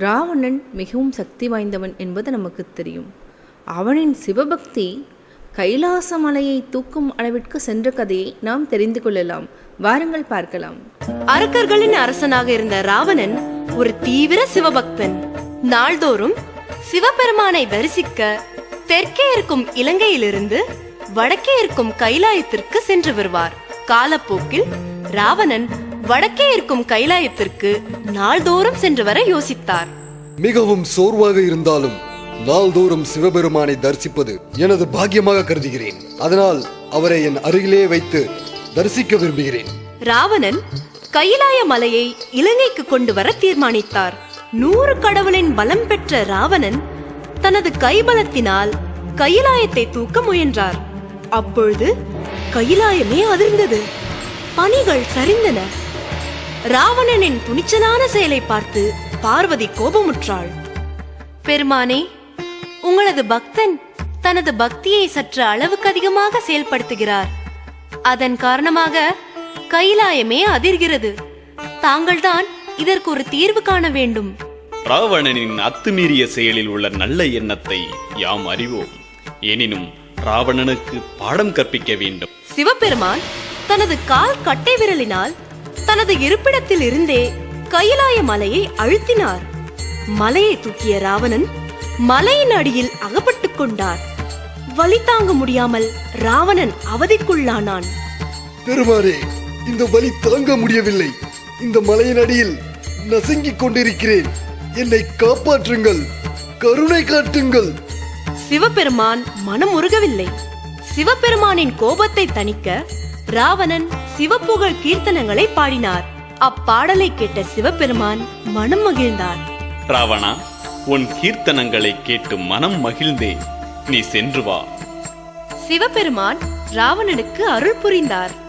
ராவணன் மிகவும் சக்தி வாய்ந்தவன் என்பது நமக்கு தெரியும். அவனின் சிவபக்தி கைலாச மலையை தூக்கும் அளவிற்கு சென்ற கதையை நாம் தெரிந்து கொள்ளலாம். வாருங்கள் பார்க்கலாம். அரக்கர்களின் அரசனாக இருந்த ராவணன் ஒரு தீவிர சிவபக்தன். நாள்தோறும் சிவபெருமானை தரிசிக்க தெற்கே இருக்கும் இலங்கையிலிருந்து வடக்கே இருக்கும் கைலாயத்திற்கு சென்று வருவார். காலப்போக்கில் ராவணன் வடக்கே இருக்கும் கைலாயத்திற்கு நாள்தோறும் சென்று வர யோசித்தார். மிகவும் சோர்வாக இருந்தாலும் நாள்தோறும் சிவபெருமானை தரிசிப்பது எனது பாக்கியமாக கருதுகிறேன். அதனால் அவரை என் அருகிலே வைத்து தரிசிக்க விரும்புகிறேன். ராவணன் கைலாய மலையை இலங்கைக்கு கொண்டு வர தீர்மானித்தார். நூறு கடவுளின் பலம் பெற்ற ராவணன் தனது கைபலத்தினால் கைலாயத்தை தூக்க முயன்றார். அப்பொழுது கைலாயமே அதிர்ந்தது. பனிகள் சரிந்தன. ராவணனின் துணிச்சலான செயலை பார்த்து பார்வதி கோபமுற்றாள். பெருமானே உங்களது பக்தன் தனது பக்தியை சற்று அளவுக்கு அதிகமாக செயல்படுத்துகிறார். அதன் காரணமாக கைலாயமே அதிர்கிறது. தாங்கள்தான் இதற்கு ஒரு தீர்வு காண வேண்டும். ராவணனின் அத்துமீறிய செயலில் உள்ள நல்ல எண்ணத்தை யாம் அறிவோம். எனினும் ராவணனுக்கு பாடம் கற்பிக்க வேண்டும். சிவபெருமான் தனது கால் கட்டை விரலினால் தனது இருப்பிடத்தில் இருந்தே கைலாய மலையை அழுத்தினார். மலையை தூக்கிய ராவணன் மலையின் அடியில் அகப்பட்டுக் கொண்டார். வலி தாங்க முடியாமல் ராவணன் அவதிக்குள்ளானான். பெருமானே இந்த வலி தாங்க முடியவில்லை. இந்த மலையின் அடியில் நசுங்கிக் கொண்டிருக்கிறேன். என்னை காப்பாற்றுங்கள் கருணை காட்டுங்கள். சிவபெருமான் மனம் உருகவில்லை சிவபெருமானின் கோபத்தை தணிக்க ராவணன் சிவப்புகழ் கீர்த்தனங்களை பாடினார். அப்பாடலை கேட்ட சிவபெருமான் மனம் மகிழ்ந்தார். ராவணா உன் கீர்த்தனங்களை கேட்டு மனம் மகிழ்ந்தேன். நீ சென்று வா. சிவபெருமான் ராவணனுக்கு அருள் புரிந்தார்.